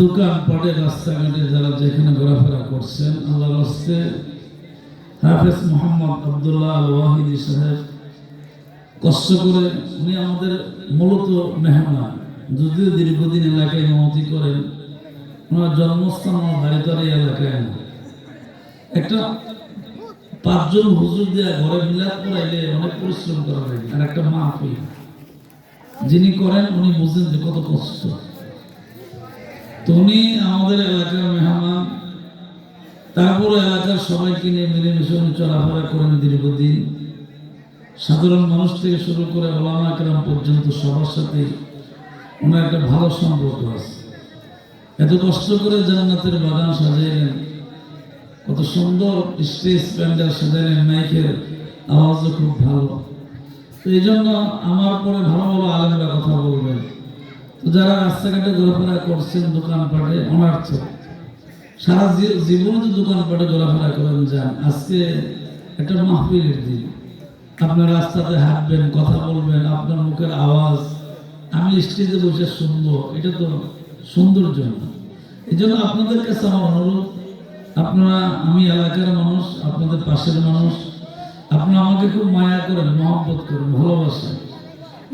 দোকান পাটে রাস্তাঘাটে যারা যেখানে ঘোরাফেরা করছেন আল্লাহ রাস্তে হাফেজ মোহাম্মদ আবদুল্লাহ আল ওয়াহিদি সাহেব, কষ্ট করে উনি আমাদের মূলত মেহমান। যদিও দীর্ঘদিন এলাকায় ইমামতি করেন, ওনার জন্মস্থান আমার বাড়িতার এই এলাকায় না। একটা পাঁচজন হুজুর দেয়া ঘরে মিলাদ করাইলে অনেক পরিশ্রম করা লাগে আর একটা মাহফিল। যিনি করেন, উনি বুঝেন যে কত কষ্ট। তো উনি আমাদের এলাকার মেহমান, তারপর এলাকার সবাইকে নিয়ে মিলেমিশে উনি চলাফেরা করেন দীর্ঘদিন। সাধারণ মানুষ থেকে শুরু করে ওলামা কেরাম পর্যন্ত সবার সাথে ওনার একটা ভালো সম্পর্ক আছে। এত কষ্ট করে জান্নাতের বাগান সাজাইলেন, কত সুন্দর স্টেজ প্যান্ডেল সাজাইলেন, মাইকের আওয়াজও খুব ভালো। তো এই জন্য আমার পরে ভালো ভালো আলেমরা কথা বলবেন। যারা রাস্তাঘাটে ঘোরাফেরা করছেন দোকানপাটে অনার্থ সারা জীবন তো দোকানপাটে ঘোরাফেরা করেন যান। আজকে একটা মাহফিলের দিন। আপনার রাস্তাতে হাঁটবেন, কথা বলবেন, আপনার মুখের আওয়াজ, আমি স্টেজে বসে শুনব, এটা তো সৌন্দর্য না। এই জন্য আপনাদের কাছে আমার অনুরোধ, আপনারা, আমি এলাকার মানুষ, আপনাদের পাশের মানুষ, আপনারা আমাকে খুব মায়া করেন, মহব্বত করেন, ভালোবাসেন।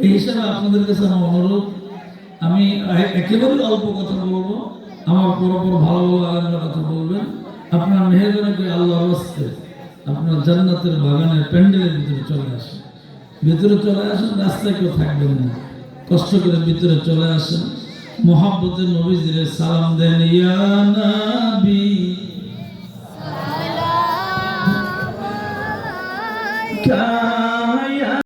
এই হিসাবে আপনাদের কাছে আমার অনুরোধ আমি একেবারে অল্প কথা বলব। আমার পর পর ভালো ভালো আলাদা কথা বলবেন। আপনার মেহেদের মেহেরবানি আল্লাহ আসতে আপনার জান্নাতের বাগানে প্যান্ডেলের ভিতরে চলে আসে ভিতরে চলে আসেন রাস্তায় কেউ থাকবেন না। কষ্ট করে ভিতরে চলে আসেন। মোহাম্মতের নবীজির সালাম দেন ইয়া নাবি। সালাম